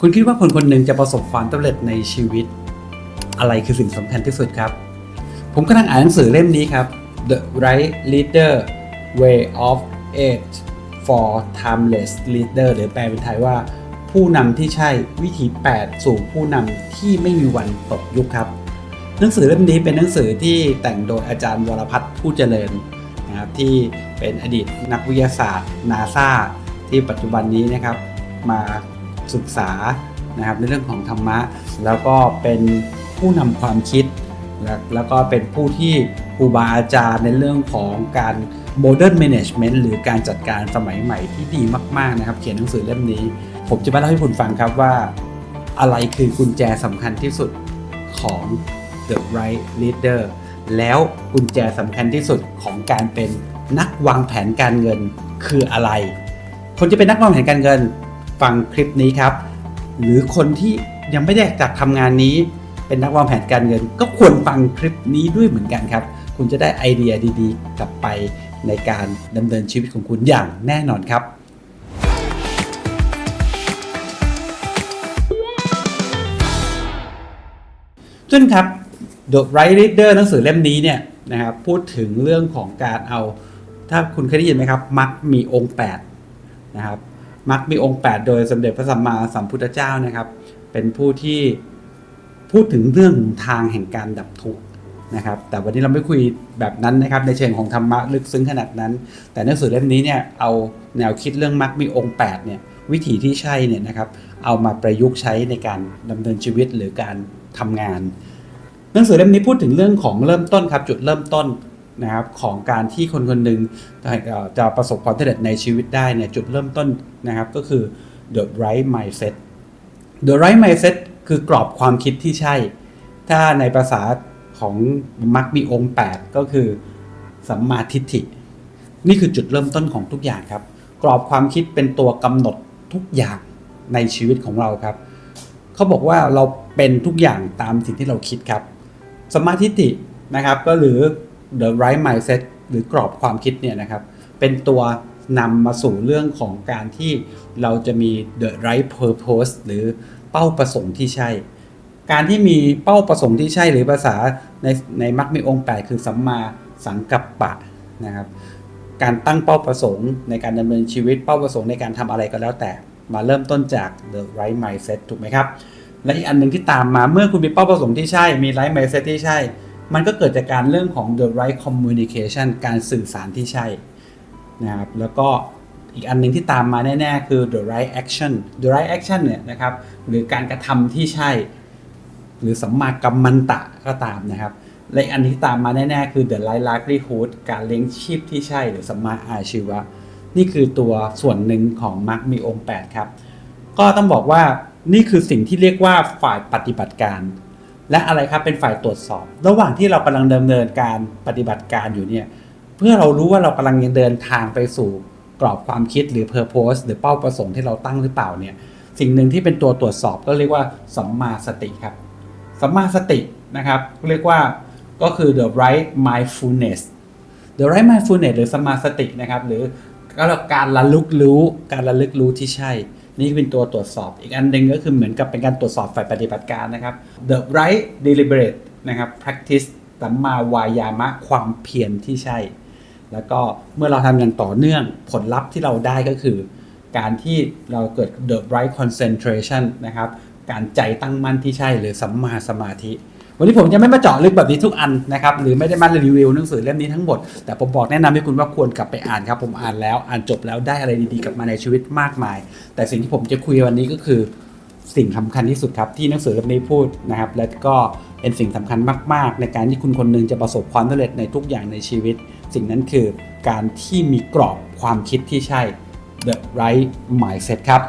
คุณคิดว่าคนคนหนึ่งจะประสบความสำเร็จในชีวิต อะไรคือสิ่งสำคัญที่สุดครับ ผมกำลังอ่านหนังสือเล่มนี้ครับ The Right Leader Way of It for Timeless Leader หรือแปลเป็นไทยว่าผู้นำที่ใช่วิธี 8 สู่ผู้นำที่ไม่มีวันตกยุคครับ หนังสือเล่มนี้เป็นหนังสือที่แต่งโดยอาจารย์วรพัฒน์ผู้เจริญนะครับที่เป็นอดีตนักวิทยาศาสตร์นาซาที่ปัจจุบันนี้นะครับมา ศึกษานะครับในเรื่องของธรรมะ แล้วก็เป็นผู้นำความคิดแล้วแล้วก็เป็นผู้ที่ครูบาอาจารย์ในเรื่องของการ modern management หรือการจัดการสมัยใหม่ที่ดีมาก ๆ นะครับ เขียนหนังสือเล่มนี้ ผมจะมาเล่าให้คุณฟังครับว่า อะไรคือกุญแจสำคัญที่สุดของ The Right Leader แล้วกุญแจสำคัญที่สุดของการเป็นนักวางแผนการเงินคืออะไร คนจะเป็นนักวางแผนการเงิน ฟังคลิปนี้ครับ หรือคนที่ยังไม่ได้จากทำงานนี้ เป็นนักวางแผนการเงิน ก็ควรฟังคลิปนี้ด้วยเหมือนกันครับ คุณจะได้ไอเดียดีๆ กลับไปในการดำเนินชีวิตของคุณอย่างแน่นอนครับซึ่งครับ The Right Leader หนังสือเล่มนี้เนี่ยนะครับพูดถึงเรื่องของการเอา ถ้าคุณเคยได้ยินไหมครับมักมีองค์8นะครับ มักมีองค์ 8 โดยสมเด็จพระสัมมาสัมพุทธเจ้านะครับ เป็นผู้ที่พูดถึงเรื่องทางแห่งการดับทุกข์นะครับ แต่วันนี้เราไม่คุยแบบนั้นนะครับ ในเชิงของธรรมะลึกซึ้งขนาดนั้น แต่หนังสือเล่มนี้เนี่ยเอาแนวคิดเรื่องมักมีองค์ 8 เนี่ยวิธีที่ใช่เนี่ยนะครับเอามาประยุกต์ใช้ในการดำเนินชีวิตหรือการทำงาน หนังสือเล่มนี้พูดถึงเรื่องของเริ่มต้นครับจุดเริ่มต้น นะครับของการที่คนคนหนึ่งจะประสบความสำเร็จในชีวิตได้เนี่ยจุดเริ่มต้นนะครับก็คือ the right mindset the right mindset คือกรอบความคิดที่ใช่ ถ้าในภาษาของมักมีองค์ 8 ก็คือสัมมาทิฏฐิ นี่คือจุดเริ่มต้นของทุกอย่างครับ กรอบความคิดเป็นตัวกำหนดทุกอย่างในชีวิตของเราครับ เขาบอกว่าเราเป็นทุกอย่างตามสิ่งที่เราคิดครับ สมาธิฏฐินะครับก็หรือ the right mindset หรือกรอบความคิดเนี่ยนะครับ เป็นตัวนำมาสู่เรื่องของการที่เราจะมี the right purpose หรือเป้าประสงค์ที่ใช่ การที่มีเป้าประสงค์ที่ใช่หรือภาษาในในมรรคมีองค์ 8 คือสัมมาสังกัปปะนะครับการตั้งเป้าประสงค์ในการดำเนินชีวิตเป้าประสงค์ในการทำอะไรก็แล้วแต่ มาเริ่มต้นจาก the right mindset ถูกไหมครับ และอีกอันหนึ่งที่ตามมาเมื่อคุณมีเป้าประสงค์ที่ใช่มี right mindset ที่ใช่ มันก็เกิดจากการเรื่องของ the right communication การสื่อสารที่ใช่นะครับแล้วก็อีกอันหนึ่งที่ตามมาแน่ ๆ คือ the right action the right action เนี่ยนะครับหรือการกระทำที่ใช่ หรือสัมมากัมมันตะก็ตามนะครับและอันที่ตามมาแน่ ๆ คือ the right livelihood การเลี้ยงชีพที่ใช่ หรือสัมมาอาชีวะ นี่คือตัวส่วนหนึ่งของมรรคมีองค์ 8 ครับ ก็ต้องบอกว่านี่คือสิ่งที่เรียกว่าฝ่ายปฏิบัติการ และอะไรครับเป็นฝ่ายตรวจสอบ ระหว่างที่เรากำลังดำเนินการปฏิบัติการอยู่เนี่ยเพื่อเรารู้ว่าเรากำลังยังเดินทางไปสู่กรอบความคิดหรือ purpose หรือเป้าประสงค์ที่เราตั้งหรือเปล่าเนี่ยสิ่งหนึ่งที่เป็นตัวตรวจสอบก็เรียกว่าสัมมาสติครับสัมมาสตินะครับเรียกว่าก็คือ the right mindfulness the right mindfulness หรือสัมมาสตินะครับหรือก็การระลึกรู้การระลึกรู้ที่ใช่ นี่เป็นตัวตรวจสอบ อีกอันหนึ่งก็คือเหมือนกับเป็นการตรวจสอบฝ่ายปฏิบัติการนะครับ the right deliberate นะครับ practice สัมมาวายามะความเพียรที่ใช่ แล้วก็เมื่อเราทำอย่างต่อเนื่องผลลัพธ์ที่เราได้ก็คือ การที่เราเกิด the right concentration นะครับ การใจตั้งมั่นที่ใช่หรือสัมมาสมาธิ วันนี้ผมจะไม่มาเจาะลึกแบบนี้ทุกอันนะครับหรือไม่ได้มารีวิวหนังสือเล่มนี้ทั้งหมด แต่ผมบอกแนะนำให้คุณว่าควรกลับไปอ่านครับผมอ่านแล้วอ่านจบแล้วได้อะไรดีๆกลับมาในชีวิตมากมาย แต่สิ่งที่ผมจะคุยวันนี้ก็คือสิ่งสำคัญที่สุดครับที่หนังสือเล่มนี้พูดนะครับและก็เป็นสิ่งสำคัญมาก ๆ ในการที่คุณคนหนึงจะประสบความสำเร็จในทุกอย่างในชีวิต สิ่งนั้นคือการที่มีกรอบความคิดที่ใช่ the right mindset ครับ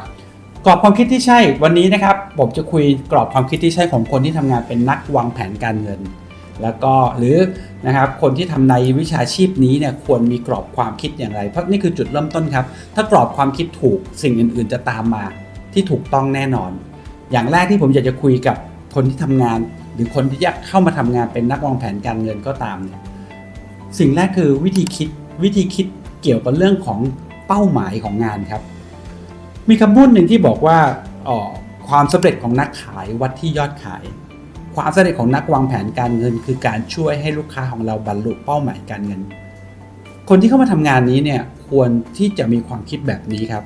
กรอบความคิดที่ใช่วันนี้นะครับผมจะคุยกรอบความคิดที่ใช่ของคนที่ทำงานเป็นนักวางแผนการเงิน แล้วก็หรือนะครับคนที่ทำในวิชาชีพนี้เนี่ยควรมีกรอบความคิดอย่างไร เพราะนี่คือจุดเริ่มต้นครับ ถ้ากรอบความคิดถูกสิ่งอื่น ๆ จะตามมาที่ถูกต้องแน่นอน อย่างแรกที่ผมอยากจะคุยกับคนที่ทำงาน หรือคนที่อยากเข้ามาทำงานเป็นนักวางแผนการเงินก็ตามเนี่ยสิ่งแรกคือวิธีคิดวิธีคิดเกี่ยวกับเรื่องของเป้าหมายของงานครับ มีคำพูดหนึ่งที่บอกว่าออความสำเร็จของนักขายวัดที่ยอดขาย ความสำเร็จของนักวางแผนการเงิน คือการช่วยให้ลูกค้าของเราบรรลุเป้าหมายการเงิน คนที่เข้ามาทำงานนี้เนี่ยควรที่จะมีความคิดแบบนี้ครับ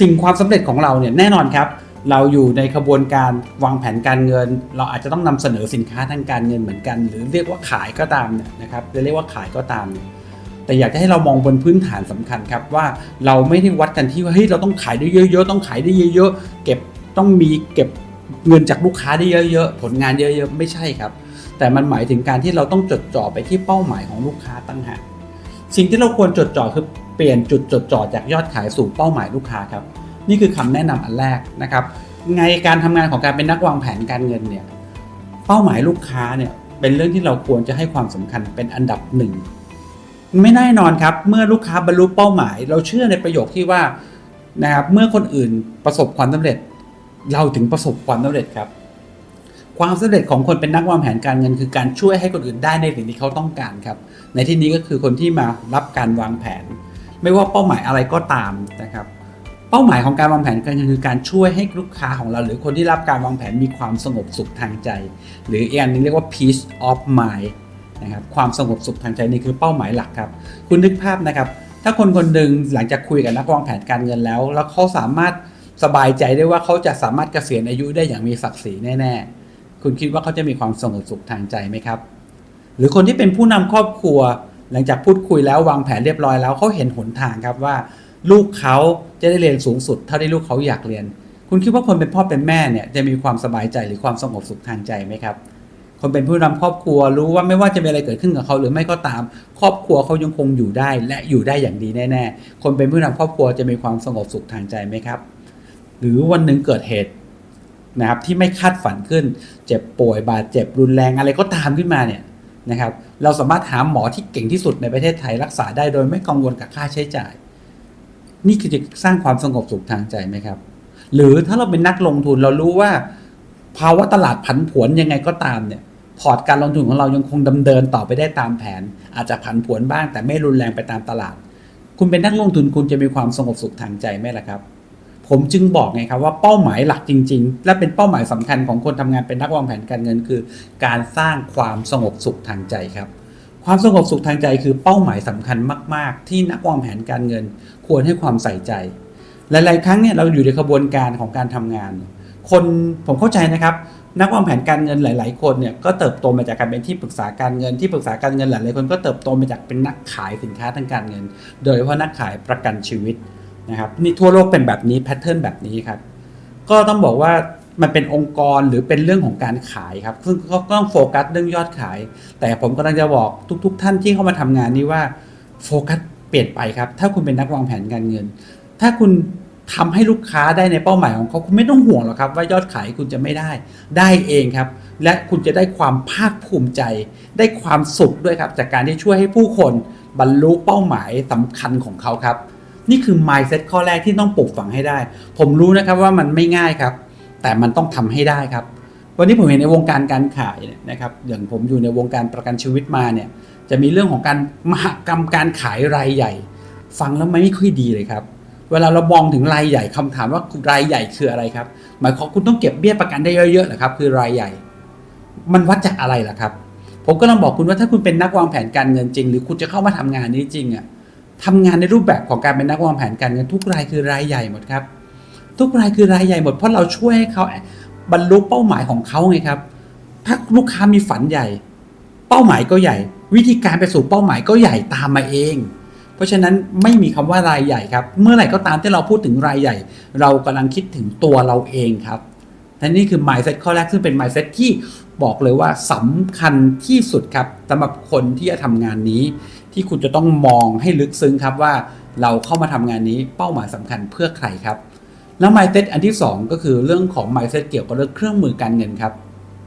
สิ่งความสำเร็จของเราเนี่ยแน่นอนครับ เราอยู่ในขบวนการวางแผนการเงิน เราอาจจะต้องนำเสนอสินค้าทางการเงินเหมือนกัน หรือเรียกว่าขายก็ตามเนี่ยนะครับจะเรียกว่าขายก็ตามเนี่ย แต่อยากจะให้เรามองบนพื้นฐานสำคัญครับว่าเราไม่ได้วัดกันที่ว่าเฮ้ยเราต้องขายได้เยอะๆ ต้องขายได้เยอะๆ เก็บต้องมีเก็บเงินจากลูกค้าได้เยอะๆ ผลงานเยอะๆ ไม่ใช่ครับ แต่มันหมายถึงการที่เราต้องจดจ่อไปที่เป้าหมายของลูกค้าตั้งหากสิ่งที่เราควรจดจ่อคือเปลี่ยนจุดจดจ่อจากยอดขายสู่เป้าหมายลูกค้าครับ นี่คือคำแนะนำอันแรกนะครับไงการทำงานของการเป็นนักวางแผนการเงินเนี่ยเป้าหมายลูกค้าเนี่ยเป็นเรื่องที่เราควรจะให้ความสำคัญเป็นอันดับหนึ่ง ไม่แน่นอนครับ เมื่อลูกค้าบรรลุเป้าหมาย เราเชื่อในประโยคที่ว่านะครับเมื่อคนอื่นประสบความสำเร็จ เราถึงประสบความสำเร็จครับ ความสำเร็จของคนเป็นนักวางแผนการเงิน คือการช่วยให้คนอื่นได้ในสิ่งที่เขาต้องการครับ ในที่นี้ก็คือคนที่มารับการวางแผน ไม่ว่าเป้าหมายอะไรก็ตามนะครับ เป้าหมายของการวางแผนการเงินคือการช่วยให้ลูกค้าของเรา หรือคนที่รับการวางแผนมีความสงบสุขทางใจ หรืออีกอันหนึงเรียกว่า peace of mind นะครับความสงบสุขทางใจนี่คือเป้าหมายหลักครับ คุณนึกภาพนะครับ ถ้าคนคนหนึ่งหลังจากคุยกับนักวางแผนการเงินแล้ว แล้วเขาสามารถสบายใจได้ว่าเขาจะสามารถเกษียณอายุได้อย่างมีศักดิ์ศรีแน่ๆ คุณคิดว่าเขาจะมีความสงบสุขทางใจไหมครับ หรือคนที่เป็นผู้นำครอบครัว หลังจากพูดคุยแล้ววางแผนเรียบร้อยแล้วเขาเห็นหนทางครับว่า ลูกเขาจะได้เรียนสูงสุด เท่าที่ลูกเขาอยากเรียน คุณคิดว่าคนเป็นพ่อเป็นแม่เนี่ยจะมีความสบายใจหรือความสงบสุขทางใจไหมครับ คนเป็นผู้นำครอบครัวรู้ว่าไม่ว่าจะมีอะไรเกิดขึ้นกับเขาหรือไม่ก็ตาม ครอบครัวเขายังคงอยู่ได้ และอยู่ได้อย่างดีแน่ๆ คนเป็นผู้นำครอบครัวจะมีความสงบสุขทางใจไหมครับ หรือวันหนึ่งเกิดเหตุนะครับที่ไม่คาดฝันขึ้น เจ็บป่วยบาดเจ็บรุนแรงอะไรก็ตามขึ้นมาเนี่ยนะครับ เราสามารถหาหมอที่เก่งที่สุดในประเทศไทยรักษาได้โดยไม่กังวลกับค่าใช้จ่าย นี่คือจะสร้างความสงบสุขทางใจไหมครับ หรือถ้าเราเป็นนักลงทุนเรารู้ว่า ภาวะตลาดผันผวนยังไงก็ตามเนี่ย พอร์ตการลงทุนของเรายังคงดำเนินต่อไปได้ตามแผน อาจจะผันผวนบ้าง แต่ไม่รุนแรงไปตามตลาด คุณเป็นนักลงทุนคุณจะมีความสงบสุขทางใจไหมล่ะครับ ผมจึงบอกไงครับว่าเป้าหมายหลักจริง ๆ และเป็นเป้าหมายสำคัญของคนทำงานเป็นนักวางแผนการเงิน คือ การสร้างความสงบสุขทางใจครับความสงบสุขทางใจคือเป้าหมายสำคัญมาก ๆ ที่นักวางแผนการเงิน ควรให้ความใส่ใจ หลาย ๆ ครั้งเนี่ยเราอยู่ในกระบวนการของการทำงาน คนผมเข้าใจนะครับ นักวางแผนการเงินหลาย ๆ คนเนี่ยก็เติบโตมาจากการเป็นที่ปรึกษาการเงินที่ปรึกษาการเงินหลาย ๆ คนก็เติบโตมาจากเป็นนักขายสินค้าทางการเงิน โดยเฉพาะนักขายประกันชีวิตนะครับนี่ทั่วโลกเป็นแบบนี้แพทเทิร์นแบบนี้ครับก็ต้องบอกว่ามันเป็นองค์กรหรือเป็นเรื่องของการขายครับ ซึ่งก็ต้องโฟกัสเรื่องยอดขาย แต่ผมกำลังจะบอกทุก ๆท่านที่เข้ามาทำงานนี้ว่าโฟกัสเปลี่ยนไปครับ ถ้าคุณเป็นนักวางแผนการเงิน ถ้าคุณ ทำให้ลูกค้าได้ในเป้าหมายของเขาคุณไม่ต้องห่วงหรอกครับ ว่ายอดขายคุณจะไม่ได้ ได้เองครับ และคุณจะได้ความภาคภูมิใจ ได้ความสุขด้วยครับ จากการที่ช่วยให้ผู้คนบรรลุเป้าหมายสำคัญของเขาครับ นี่คือ mindset ข้อแรกที่ต้องปลูกฝังให้ได้ ผมรู้นะครับว่ามันไม่ง่ายครับ แต่มันต้องทำให้ได้ครับ วันนี้ผมเห็นในวงการการขายเนี่ยนะครับ อย่างผมอยู่ในวงการประกันชีวิตมาเนี่ยจะมีเรื่องของการมหกรรมการขายรายใหญ่ ฟังแล้วไม่ค่อยดีเลยครับ เวลาเรามองถึงรายใหญ่คำถามว่ารายใหญ่คืออะไรครับ หมายความคุณต้องเก็บเบี้ยประกันได้เยอะๆเหรอครับ คือรายใหญ่ มันวัดจากอะไรล่ะครับ ผมก็ต้องบอกคุณว่าถ้าคุณเป็นนักวางแผนการเงินจริง หรือคุณจะเข้ามาทำงานนี้จริงอะทำงานในรูปแบบของการเป็นนักวางแผนการเงินทุกรายคือรายใหญ่หมดครับ ทุกรายคือรายใหญ่หมดเพราะเราช่วยให้เขาบรรลุเป้าหมายของเขาไงครับถ้าลูกค้ามีฝันใหญ่ เป้าหมายก็ใหญ่ วิธีการไปสู่เป้าหมายก็ใหญ่ตามมาเอง เพราะฉะนั้นไม่มีคำว่ารายใหญ่ครับ เมื่อไหร่ก็ตามที่เราพูดถึงรายใหญ่ เรากำลังคิดถึงตัวเราเองครับและนี่คือ mindset ข้อแรกซึ่งเป็น mindset ที่บอกเลยว่าสำคัญที่สุดครับสำหรับคนที่จะทำงานนี้ ที่คุณจะต้องมองให้ลึกซึ้งครับว่าเราเข้ามาทำงานนี้เป้าหมายสำคัญเพื่อใครครับ แล้ว mindset อันที่ 2 ก็คือเรื่องของ mindset เกี่ยวกับเรื่องเครื่องมือการเงินครับ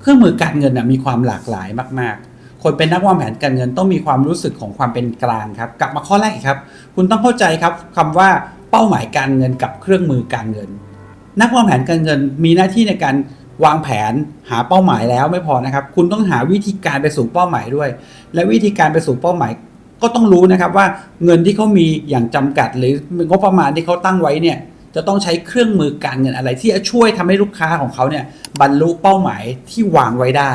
เครื่องมือการเงินนะมีความหลากหลายมากๆ คนเป็นนักวางแผนการเงินต้องมีความรู้สึกของความเป็นกลางครับ กลับมาข้อแรกอีกครับ คุณต้องเข้าใจครับคำว่าเป้าหมายการเงินกับเครื่องมือการเงิน นักวางแผนการเงินมีหน้าที่ในการวางแผนหาเป้าหมายแล้วไม่พอนะครับ คุณต้องหาวิธีการไปสู่เป้าหมายด้วย และวิธีการไปสู่เป้าหมายก็ต้องรู้นะครับว่าเงินที่เขามีอย่างจำกัด หรืองบประมาณที่เขาตั้งไว้เนี่ยจะต้องใช้เครื่องมือการเงินอะไร ที่จะช่วยทำให้ลูกค้าของเขาเนี่ยบรรลุเป้าหมายที่วางไว้ได้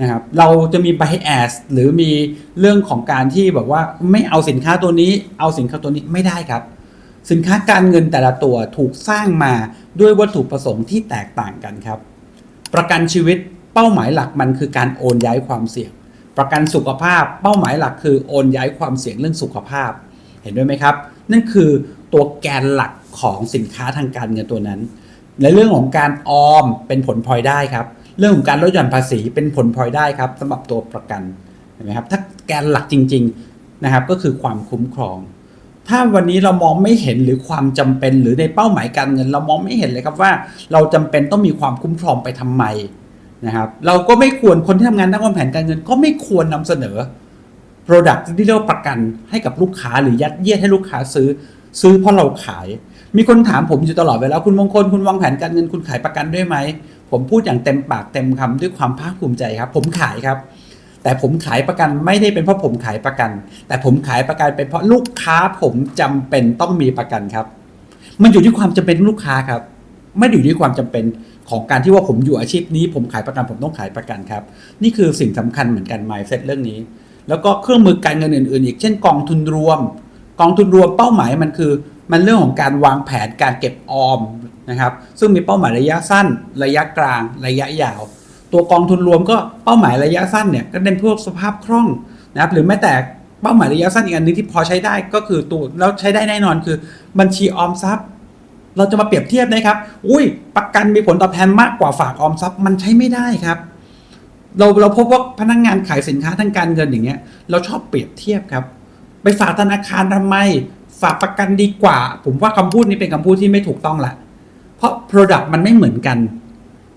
นะครับเราจะมี bias หรือมีเรื่องของการที่แบบว่าไม่เอาสินค้าตัวนี้ เอาสินค้าตัวนี้ไม่ได้ครับ สินค้าการเงินแต่ละตัวถูกสร้างมาด้วยวัตถุประสงค์ที่แตกต่างกันครับ ประกันชีวิตเป้าหมายหลักมันคือการโอนย้ายความเสี่ยง ประกันสุขภาพเป้าหมายหลักคือโอนย้ายความเสี่ยงเรื่องสุขภาพ เห็นด้วยไหมครับ นั่นคือตัวแกนหลักของสินค้าทางการเงินตัวนั้น ในเรื่องของการออมเป็นผลพลอยได้ครับ เรื่องของการลดหย่อนภาษีเป็นผลพลอยได้ครับสำหรับตัวประกันเห็นไหมครับถ้าแกนหลักจริงๆนะครับก็คือความคุ้มครอง ถ้าวันนี้เรามองไม่เห็นหรือความจำเป็นหรือในเป้าหมายการเงิน เรามองไม่เห็นเลยครับว่า เราจำเป็นต้องมีความคุ้มครองไปทำไมนะครับเราก็ไม่ควรคนที่ทำงานด้านวางแผนการเงิน ก็ไม่ควรนำเสนอ Product ที่เรียกว่าประกันให้กับลูกค้าหรือยัดเยียดให้ลูกค้าซื้อ ซื้อเพราะเราขาย มีคนถามผมอยู่ตลอดเวลาคุณมงคลคุณวางแผนการเงินคุณขายประกันด้วยไหม ผมพูดอย่างเต็มปากเต็มคำด้วยความภาคภูมิใจครับ ผมขายครับ แต่ผมขายประกันไม่ได้เป็นเพราะผมขายประกัน แต่ผมขายประกันเป็นเพราะลูกค้าผมจำเป็นต้องมีประกันครับ มันอยู่ที่ความจำเป็นลูกค้าครับ ไม่อยู่ที่ความจำเป็นของการที่ว่าผมอยู่อาชีพนี้ ผมขายประกันผมต้องขายประกันครับ นี่คือสิ่งสำคัญเหมือนกัน mindset เรื่องนี้ แล้วก็เครื่องมือการเงินอื่นๆ อีกเช่นกองทุนรวม กองทุนรวมเป้าหมายมันคือ มันเรื่องของการวางแผนการเก็บออมนะครับ ซึ่งมีเป้าหมายระยะสั้น ระยะกลาง ระยะยาว ตัวกองทุนรวมก็เป้าหมายระยะสั้นเนี่ยก็เป็นพวกสภาพคล่องนะครับ หรือแม้แต่เป้าหมายระยะสั้นอีกอันนึงที่พอใช้ได้ก็คือตัวแล้วใช้ได้แน่นอนคือบัญชีออมทรัพย์ เราจะมาเปรียบเทียบนะครับ อุ้ยประกันมีผลตอบแทนมากกว่าฝากออมทรัพย์มันใช้ไม่ได้ครับเราเราพบว่าพนักงงานขายสินค้าทางการเงินอย่างเงี้ยเราชอบเปรียบเทียบครับ ไปฝากธนาคารทำไม ฝากประกันดีกว่า ผมว่าคำพูดนี้เป็นคำพูดที่ไม่ถูกต้องละ เพราะ Product มันไม่เหมือนกัน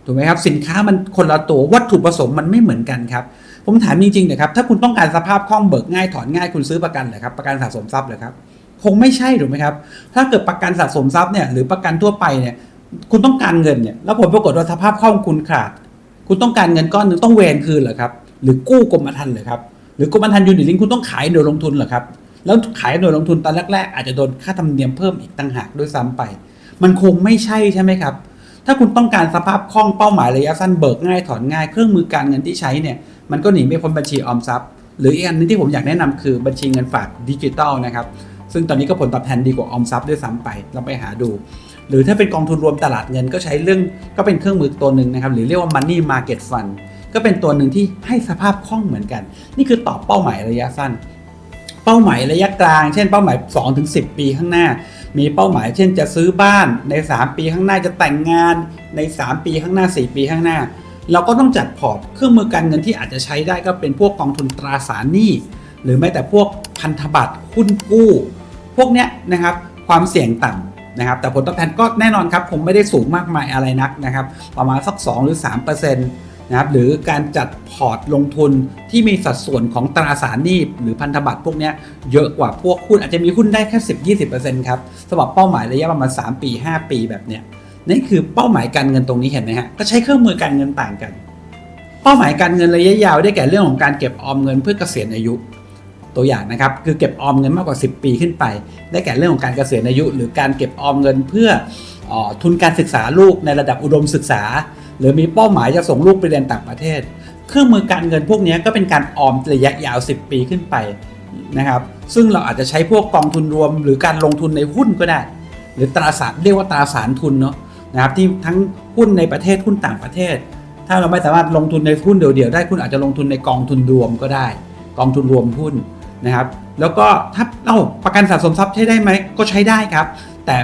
ถูกไหมครับ สินค้ามันคนละตัววัตถุประสงค์มันไม่เหมือนกันครับ ผมถามจริงๆนะครับ ถ้าคุณต้องการสภาพคล่องเบิกง่ายถอนง่ายคุณซื้อประกันเหรอครับ ประกันสะสมทรัพย์เหรอครับ คงไม่ใช่ถูกไหมครับ ถ้าเกิดประกันสะสมทรัพย์เนี่ยหรือประกันทั่วไปเนี่ย คุณต้องการเงินเนี่ย แล้วผลปรากฏว่าสภาพคล่องคุณขาด คุณต้องการเงินก้อนหนึงต้องเวนคืนเหรอครับ หรือกู้กรมธรรม์เหรอครับ หรือกรมธรรม์ยูนิตลิงก์คุณต้องขายหน่วยลงทุนเหรอครับ แล้วขายหน่วยลงทุนตอนแรกๆ อาจจะโดนค่าธรรมเนียมเพิ่มอีกต่างหากด้วยซ้ำไป มันคงไม่ใช่ใช่ไหมครับ ถ้าคุณต้องการสภาพคล่องเป้าหมายระยะสั้นเบิกง่ายถอนง่ายเครื่องมือการเงินที่ใช้เนี่ยมันก็หนีไม่พ้นบัญชีออมทรัพย์ หรืออีกอันนึงที่ผมอยากแนะนำคือบัญชีเงินฝากดิจิตอลนะครับซึ่งตอนนี้ก็ผลตอบแทนดีกว่าออมทรัพย์ด้วยซ้ำไปเราไปหาดู หรือถ้าเป็นกองทุนรวมตลาดเงินก็ใช้เรื่องก็เป็นเครื่องมือตัวหนึ่งนะครับหรือเรียกว่า money market fund ก็เป็นตัวหนึ่งที่ให้สภาพคล่องเหมือนกัน นี่คือตอบเป้าหมายระยะสั้น เป้าหมายระยะกลาง เช่นเป้าหมาย 2-10 ปีข้างหน้า มีเป้าหมาย เช่นจะซื้อบ้านใน 3 ปีข้างหน้าจะแต่งงานใน 3 ปีข้างหน้า 4 ปีข้างหน้า เราก็ต้องจัดพอร์ตเครื่องมือการเงินที่อาจจะใช้ได้ก็เป็นพวกกองทุนตราสารหนี้หรือแม้แต่พวกพันธบัตรหุ้นกู้ พวกเนี้ยนะครับความเสี่ยงต่ำนะครับแต่ผลตอบแทนก็แน่นอนครับผมไม่ได้สูงมากมายอะไรนักนะครับประมาณสัก 2 หรือ 3% นะครับหรือการจัดพอร์ตลงทุนที่มีสัดส่วนของตราสารหนี้หรือพันธบัตรพวกนี้เยอะกว่าพวกหุ้นอาจจะมีหุ้นได้แค่ 10-20%ครับสำหรับเป้าหมายระยะประมาณ 3 ปี 5 ปีแบบเนี้ยนี่คือเป้าหมายการเงินตรงนี้เห็นไหมฮะก็ใช้เครื่องมือการเงินต่างกัน เป้าหมายการเงินระยะยาวได้แก่เรื่องของการเก็บออมเงินเพื่อเกษียณอายุตัวอย่างนะครับคือเก็บออมเงินมากกว่า 10 ปีขึ้นไป ได้แก่เรื่องของการเกษียณอายุ หรือการเก็บออมเงินเพื่ออทุนการศึกษาลูกในระดับอุดมศึกษา หรือมีเป้าหมายจะส่งลูกไปเรียนต่างประเทศ เครื่องมือการเงินพวกนี้ก็เป็นการออมระยะยาว 10 ปีขึ้นไปนะครับซึ่งเราอาจจะใช้พวกกองทุนรวม หรือการลงทุนในหุ้นก็ได้ หรือตราสารเรียกว่าตราสารทุนเนาะนะครับที่ทั้งหุ้นในประเทศหุ้นต่างประเทศ ถ้าเราไม่สามารถลงทุนในหุ้นเดี่ยวๆได้คุณอาจจะลงทุนในกองทุนรวมก็ได้ กองทุนรวมหุ้นนะครับแล้วก็ถ้าเอ้าประกันสะสมทรัพย์ใช้ได้ไหมก็ใช้ได้ครับ แต่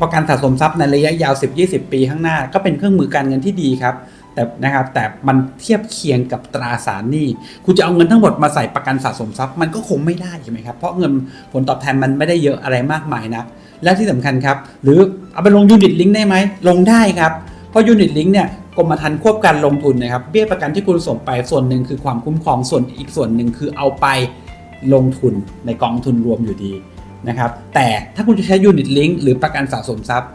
ประกันสะสมทรัพย์ในระยะยาว 10-20 ปีข้างหน้า ก็เป็นเครื่องมือการเงินที่ดีครับแต่นะครับแต่มันเทียบเคียงกับตราสารหนี้คุณจะเอาเงินทั้งหมดมาใส่ประกันสะสมทรัพย์มันก็คงไม่ได้ใช่ไหมครับเพราะเงินผลตอบแทนมันไม่ได้เยอะอะไรมากมายนะและที่สำคัญครับ หรือเอาไปลงยูนิตลิงก์ได้ไหมลงได้ครับ เพราะยูนิตลิงก์เนี่ยกรมธรรม์ควบการลงทุนนะครับเบี้ยประกันที่คุณส่งไปส่วนหนึ่งคือความคุ้มครองส่วนอีกส่วนหนึ่งคือเอาไปลงทุนในกองทุนรวมอยู่ดี นะครับ แต่ถ้าคุณจะใช้ยูนิตลิงก์หรือประกันสะสมทรัพย์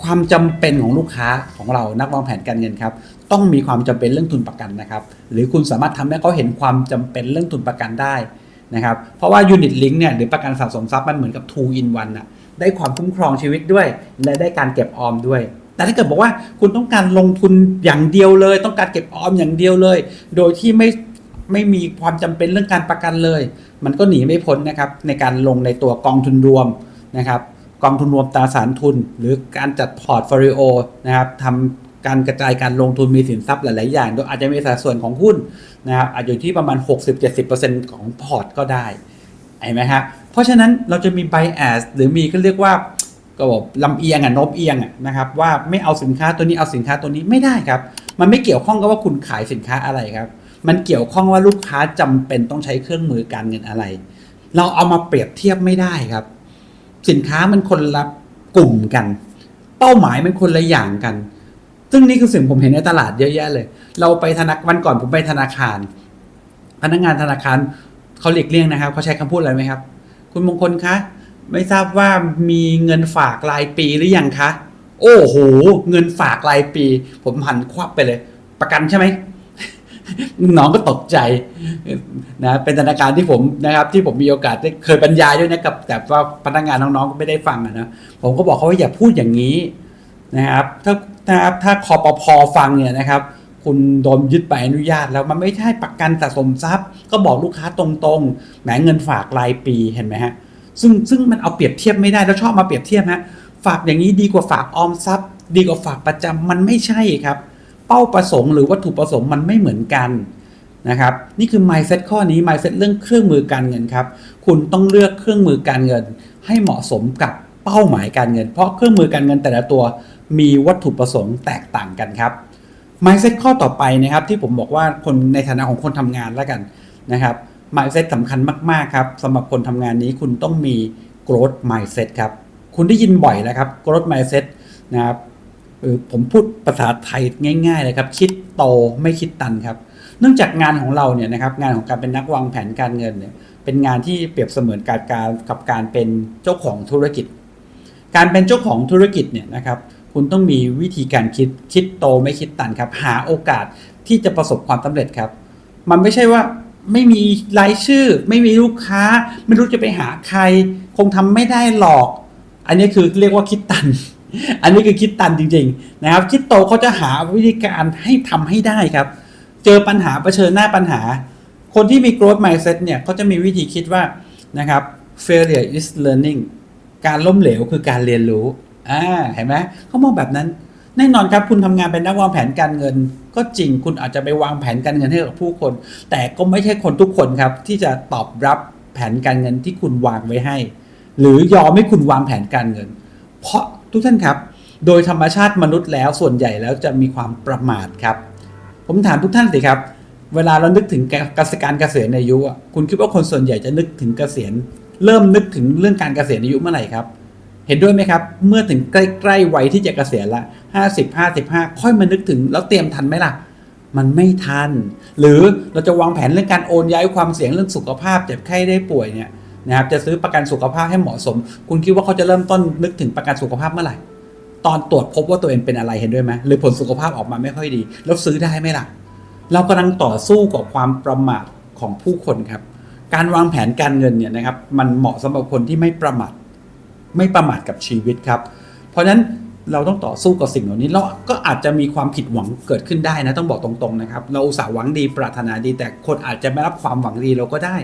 ความจำเป็นของลูกค้าของเรานักวางแผนการเงินครับ ต้องมีความจำเป็นเรื่องทุนประกันนะครับ หรือคุณสามารถทำให้เขาเห็นความจำเป็นเรื่องทุนประกันได้นะครับ เพราะว่า Unit Link เนี่ยหรือประกันสะสมทรัพย์มันเหมือนกับ two in one อะได้ความคุ้มครองชีวิตด้วย และได้การเก็บออมด้วยแต่ถ้าเกิดบอกว่าคุณต้องการลงทุนอย่างเดียวเลย ต้องการเก็บออมอย่างเดียวเลย โดยที่ไม่ ไม่มีความจำเป็นเรื่องการประกันเลย มันก็หนีไม่พ้นนะครับในการลงในตัวกองทุนรวมนะครับกองทุนรวมตราสารทุน หรือการจัดพอร์ตโฟลิโอนะครับทำการกระจายการลงทุนมีสินทรัพย์หลาย ๆ อย่างโดยอาจจะมีสัดส่วนของหุ้นนะครับอาจจะอยู่ที่ประมาณ 60-70%ของพอร์ตก็ได้เห็นไหมฮะเพราะฉะนั้นเราจะมี bias หรือมีก็เรียกว่าก็บอกลำเอียงอะโนบเอียงอะนะครับว่าไม่เอาสินค้าตัวนี้เอาสินค้าตัวนี้ไม่ได้ครับ มันไม่เกี่ยวข้องกับว่าคุณขายสินค้าอะไรครับ มันเกี่ยวข้องว่าลูกค้าจำเป็นต้องใช้เครื่องมือการเงินอะไร เราเอามาเปรียบเทียบไม่ได้ครับ สินค้ามันคนละกลุ่มกัน เป้าหมายมันคนละอย่างกัน ซึ่งนี่คือสิ่งผมเห็นในตลาดเยอะแยะเลย เราไปธนาคารวันก่อนผมไปธนาคาร พนักงานธนาคารเขาหลีกเลี่ยงนะครับเขาใช้คำพูดอะไรไหมครับ คุณมงคลคะไม่ทราบว่ามีเงินฝากรายปีหรือยังคะ โอ้โห เงินฝากรายปี ผมหันควับไปเลย ประกันใช่ไหม น้องก็ตกใจนะเป็นธนาคารที่ผมนะครับ ที่ผมมีโอกาสได้เคยบรรยายด้วยนะครับ แต่ว่าพนักงานน้องๆก็ไม่ได้ฟังอะนะผมก็บอกเขาว่าอย่าพูดอย่างนี้นะครับ ถ้าถ้าถ้าคอปพอฟังเนี่ยนะครับ คุณโดนยึดใบอนุญาตแล้วมันไม่ใช่ประกันสะสมทรัพย์ ก็บอกลูกค้าตรงๆแหมเงินฝากรายปีเห็นไหมฮะซึ่งซึ่งมันเอาเปรียบเทียบไม่ได้แล้วชอบมาเปรียบเทียบฮะฝากอย่างนี้ดีกว่าฝากออมทรัพย์ ดีกว่าฝากประจำมันไม่ใช่ครับ เป้าประสงค์หรือวัตถุประสงค์มันไม่เหมือนกันนะครับนี่คือ mindset ข้อนี้ mindset เรื่องเครื่องมือการเงินครับ คุณต้องเลือกเครื่องมือการเงิน ให้เหมาะสมกับเป้าหมายการเงิน เพราะเครื่องมือการเงินแต่ละตัวมีวัตถุประสงค์แตกต่างกันครับ mindset ข้อต่อไปนะครับ ที่ผมบอกว่าคนในฐานะของคนทำงานแล้วกันนะครับ mindset สำคัญมากๆครับสำหรับคนทำงานนี้คุณต้องมี growth mindset ครับ คุณได้ยินบ่อยแล้วครับ growth mindset นะครับ ผมพูดภาษาไทยง่ายๆเลยครับ คิดโตไม่คิดตันครับ เนื่องจากงานของเราเนี่ยนะครับงานของการเป็นนักวางแผนการเงินเนี่ยเป็นงานที่เปรียบเสมือนการการกับการเป็นเจ้าของธุรกิจ การเป็นเจ้าของธุรกิจเนี่ยนะครับคุณต้องมีวิธีการคิดคิดโตไม่คิดตันครับ หาโอกาสที่จะประสบความสำเร็จครับ มันไม่ใช่ว่าไม่มีรายชื่อ ไม่มีลูกค้า ไม่รู้จะไปหาใคร คงทำไม่ได้หรอก อันนี้คือเรียกว่าคิดตัน อันนี้คือคิดตันจริงๆนะครับ คิดโตเขาจะหาวิธีการให้ทำให้ได้ครับ เจอปัญหาเผชิญหน้าปัญหา คนที่มี growth mindset เนี่ยเขาจะมีวิธีคิดว่านะครับ failure is learning การล้มเหลวคือการเรียนรู้อ่าเห็นไหมเขามองแบบนั้นแน่นอนครับคุณทำงานเป็นนักวางแผนการเงิน ก็จริงคุณอาจจะไปวางแผนการเงินให้กับผู้คน แต่ก็ไม่ใช่คนทุกคนครับที่จะตอบรับแผนการเงินที่คุณวางไว้ให้ หรือยอมให้คุณวางแผนการเงิน เพราะ ทุกท่านครับ โดยธรรมชาติมนุษย์แล้วส่วนใหญ่แล้วจะมีความประมาทครับ ผมถามทุกท่านสิครับ เวลาเรานึกถึงการการเกษียณอายุอะคุณคิดว่าคนส่วนใหญ่จะนึกถึงเกษียณ เริ่มนึกถึงเรื่องการเกษียณอายุเมื่อไหร่ครับ เห็นด้วยไหมครับ เมื่อถึงใกล้ๆวัยที่จะเกษียณละห้าสิบห้าสิบห้าค่อยมานึกถึงแล้วเตรียมทันไหมล่ะมันไม่ทัน หรือเราจะวางแผนเรื่องการโอนย้ายความเสี่ยงเรื่องสุขภาพเจ็บไข้ได้ป่วยเนี่ย นะครับจะซื้อประกันสุขภาพให้เหมาะสม คุณคิดว่าเขาจะเริ่มต้นนึกถึงประกันสุขภาพเมื่อไหร่ ตอนตรวจพบว่าตัวเองเป็นอะไรเห็นด้วยไหมหรือผลสุขภาพออกมาไม่ค่อยดี แล้วซื้อได้ไหมล่ะ เรากำลังต่อสู้กับความประมาทของผู้คนครับ การวางแผนการเงินเนี่ยนะครับมันเหมาะสำหรับคนที่ไม่ประมาทไม่ประมาทกับชีวิตครับ เพราะฉะนั้นเราต้องต่อสู้กับสิ่งเหล่านี้เราก็อาจจะมีความผิดหวังเกิดขึ้นได้นะต้องบอกตรงๆนะครับ เราอุตส่าห์หวังดีปรารถนาดี แต่คนอาจจะไม่รับความหวังดีเราก็ได้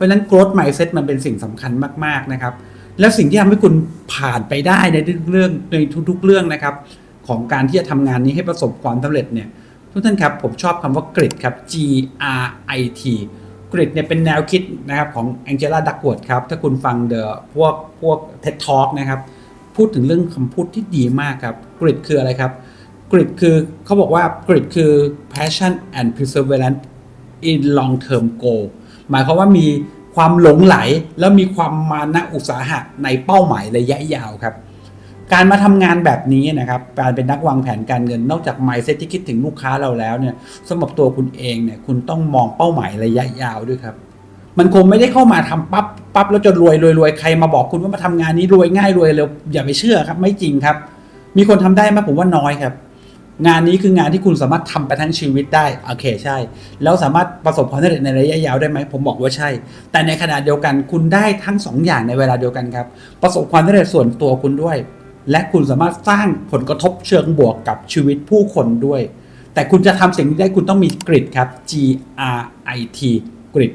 ราะฉะนั้น growth mindset มันเป็นสิ่งสำคัญมากๆนะครับ แล้วสิ่งที่ทำให้คุณผ่านไปได้ในทุกเรื่องในทุกๆเรื่องนะครับ ของการที่จะทำงานนี้ให้ประสบความสำเร็จเนี่ยทุกท่านครับผมชอบคำว่ากริดครับ G R I T กริดเนี่ยเป็นแนวคิดนะครับของแองเจล่าดักวอร์ดครับ ถ้าคุณฟังเดอะพวกพวก TED Talk นะครับ พูดถึงเรื่องคำพูดที่ดีมากครับกริดคืออะไรครับกริดคือเขาบอกว่ากริดคือ passion and perseverance in long term goal หมายความว่ามีความหลงไหลแล้วมีความมานะอุตสาหะในเป้าหมายระยะยาวครับ การมาทำงานแบบนี้นะครับการเป็นนักวางแผนการเงินนอกจาก mindset ที่คิดถึงลูกค้าเราแล้วเนี่ยสำหรับตัวคุณเองเนี่ยคุณต้องมองเป้าหมายระยะยาวด้วยครับ มันคงไม่ได้เข้ามาทำปั๊บปั๊บแล้วจะรวยรวยรวยใครมาบอกคุณว่ามาทำงานนี้รวยง่ายรวยเร็วอย่าไปเชื่อครับ ไม่จริงครับ มีคนทำได้ไหมผมว่าน้อยครับ งานนี้คืองานที่คุณสามารถทำไปทั้งชีวิตได้โอเคใช่ แล้วสามารถประสบความสำเร็จในระยะยาวได้ไหมผมบอกว่าใช่ แต่ในขณะเดียวกันคุณได้ทั้งสองอย่างในเวลาเดียวกันครับ ประสบความสำเร็จส่วนตัวคุณด้วย และคุณสามารถสร้างผลกระทบเชิงบวกกับชีวิตผู้คนด้วย แต่คุณจะทำสิ่งนี้ได้คุณต้องมีกริดครับ G R I T กริด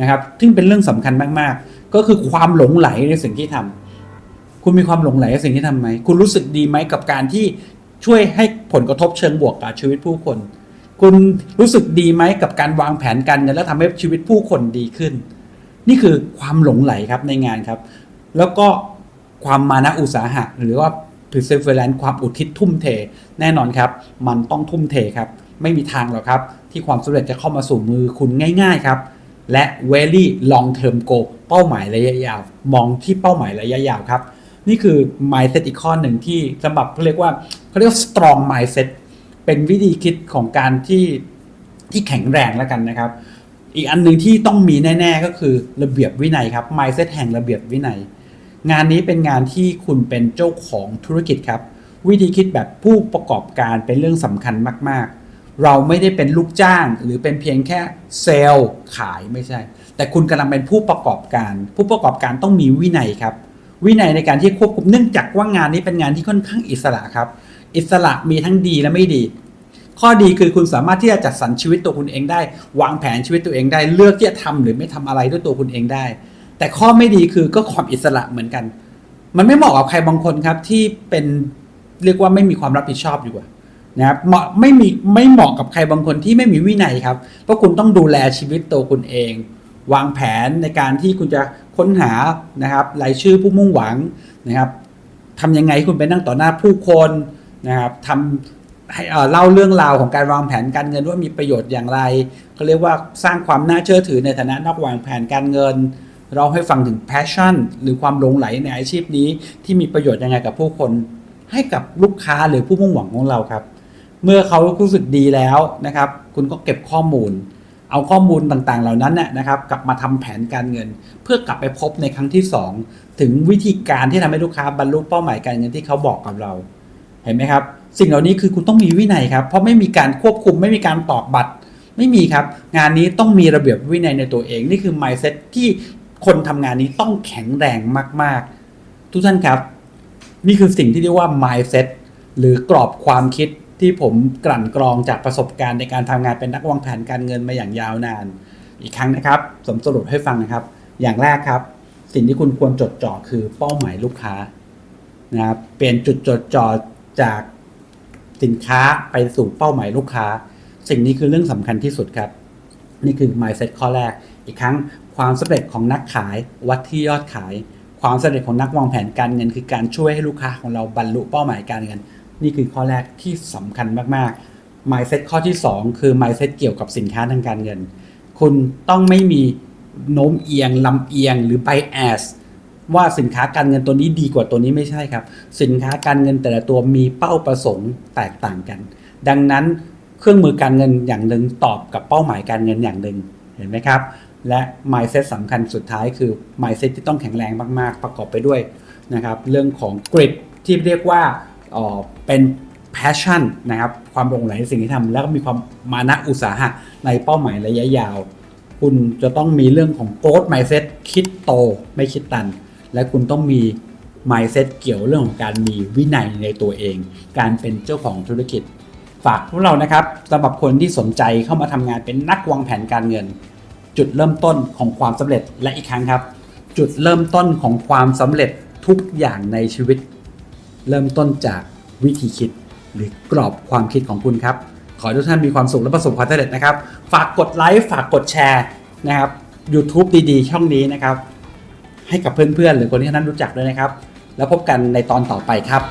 นะครับซึ่งเป็นเรื่องสำคัญมากๆ ก็คือความหลงไหลในสิ่งที่ทำคุณมีความหลงไหลในสิ่งที่ทำไหม คุณรู้สึกดีไหมกับการที่ ช่วยให้ผลกระทบเชิงบวกกับชีวิตผู้คน คุณรู้สึกดีไหมกับการวางแผนการเงินและทำให้ชีวิตผู้คนดีขึ้น นี่คือความหลงไหลครับในงานครับ แล้วก็ความมานะอุตสาหะ หรือว่า perseverance ความอุทิศทุ่มเท แน่นอนครับ มันต้องทุ่มเทครับ ไม่มีทางหรอกครับ ที่ความสำเร็จจะเข้ามาสู่มือคุณง่าย ๆ ครับ และ very long term goal เป้าหมายระยะยาว มองที่เป้าหมายระยะยาวครับ นี่คือ mindset อีกข้อหนึ่งที่สำหรับเขาเรียกว่าเขาเรียกว่า strong mindset เป็นวิธีคิดของการที่ที่แข็งแรงแล้วกันนะครับ อีกอันหนึ่งที่ต้องมีแน่ ๆ ก็คือระเบียบวินัยครับ mindset แห่งระเบียบวินัย งานนี้เป็นงานที่คุณเป็นเจ้าของธุรกิจครับ วิธีคิดแบบผู้ประกอบการเป็นเรื่องสำคัญมาก ๆ เราไม่ได้เป็นลูกจ้าง หรือเป็นเพียงแค่เซลล์ขายไม่ใช่ แต่คุณกำลังเป็นผู้ประกอบการ ผู้ประกอบการต้องมีวินัยครับ วินัยในการที่ควบคุมเนื่องจากว่างานนี้เป็นงานที่ค่อนข้างอิสระครับ อิสระมีทั้งดีและไม่ดี ข้อดีคือคุณสามารถที่จะจัดสรรชีวิตตัวคุณเองได้ วางแผนชีวิตตัวเองได้ เลือกที่จะทำหรือไม่ทำอะไรด้วยตัวคุณเองได้ แต่ข้อไม่ดีคือก็ความอิสระเหมือนกัน มันไม่เหมาะกับใครบางคนครับที่เป็นเรียกว่าไม่มีความรับผิดชอบดีกว่นะครับเหมาะไม่มีไม่เหมาะกับใครบางคนที่ไม่มีวินัยครับเพราะคุณต้องดูแลชีวิตตัวคุณเอง วางแผนในการที่คุณจะค้นหานะครับรายชื่อผู้มุ่งหวังนะครับทำยังไงให้คุณไปนั่งต่อหน้าผู้คนนะครับทำให้เอ่อเล่าเรื่องราวของการวางแผนการเงินว่ามีประโยชน์อย่างไรเขาเรียกว่าสร้างความน่าเชื่อถือในฐานะนักวางแผนการเงิน เราให้ฟังถึง passion หรือความหลงไหลในอาชีพนี้ ที่มีประโยชน์ยังไงกับผู้คน ให้กับลูกค้าหรือผู้มุ่งหวังของเราครับ เมื่อเขารู้สึกดีแล้วนะครับ คุณก็เก็บข้อมูล เอาข้อมูลต่างๆ เหล่านั้นน่ะนะครับกลับมาทำแผนการเงิน เพื่อกลับไปพบในครั้งที่ 2 ถึงวิธีการที่ทำให้ลูกค้าบรรลุเป้าหมายการเงินที่เขาบอกกับเรา เห็นไหมครับ สิ่งเหล่านี้คือคุณต้องมีวินัยครับ เพราะไม่มีการควบคุมไม่มีการตอกบัตร ไม่มีครับ งานนี้ต้องมีระเบียบวินัยในตัวเอง นี่คือ mindset ที่คนทำงานนี้ต้องแข็งแรงมากๆ ทุกท่านครับ นี่คือสิ่งที่เรียกว่า mindset หรือกรอบความคิด ที่ผมกลั่นกรองจากประสบการณ์ในการทำงานเป็นนักวางแผนการเงินมาอย่างยาวนาน อีกครั้งนะครับสมสรุปให้ฟังนะครับ อย่างแรกครับ สิ่งที่คุณควรจดจ่อคือเป้าหมายลูกค้านะครับเปลี่ยนจุดจดจ่อจากสินค้าไปสู่เป้าหมายลูกค้า สิ่งนี้คือเรื่องสำคัญที่สุดครับ นี่คือ mindset ข้อแรก อีกครั้งความสำเร็จของนักขายวัดที่ยอดขาย ความสำเร็จของนักวางแผนการเงิน คือการช่วยให้ลูกค้าของเราบรรลุเป้าหมายการเงิน นี่คือข้อแรกที่สำคัญมากๆ mindset ข้อที่ 2 คือ mindset เกี่ยวกับสินค้าทางการเงิน คุณต้องไม่มีโน้มเอียงลำเอียงหรือ bias ว่าสินค้าการเงินตัวนี้ดีกว่าตัวนี้ไม่ใช่ครับ สินค้าการเงินแต่ละตัวมีเป้าประสงค์แตกต่างกัน ดังนั้นเครื่องมือการเงินอย่างหนึ่งตอบกับเป้าหมายการเงินอย่างหนึ่งเห็นไหมครับ และ mindset สำคัญสุดท้ายคือ mindset ที่ต้องแข็งแรงมาก ๆ ประกอบไปด้วยนะครับ เรื่องของ grit ที่เรียกว่า เป็น passion นะครับความหลงไหลในสิ่งที่ทำแล้วก็มีความมานะอุตสาหะในเป้าหมายระยะยาว คุณจะต้องมีเรื่องของ growth mindset คิดโตไม่คิดตัน และคุณต้องมี mindset เกี่ยวเรื่องของการมีวินัยในตัวเอง การเป็นเจ้าของธุรกิจ ฝากพวกเรานะครับสำหรับคนที่สนใจเข้ามาทำงานเป็นนักวางแผนการเงิน จุดเริ่มต้นของความสำเร็จและอีกครั้งครับ จุดเริ่มต้นของความสำเร็จทุกอย่างในชีวิต เริ่มต้นจาก วิธีคิดหรือกรอบความคิดของคุณครับ ขอให้ทุกท่านมีความสุขและประสบความสำเร็จนะครับ ฝากกดไลค์ฝากกดแชร์นะครับ YouTube ดีๆ ช่องนี้นะครับ ให้กับเพื่อนๆ หรือคนที่ท่านรู้จักด้วยนะครับ แล้วพบกันในตอนต่อไปครับ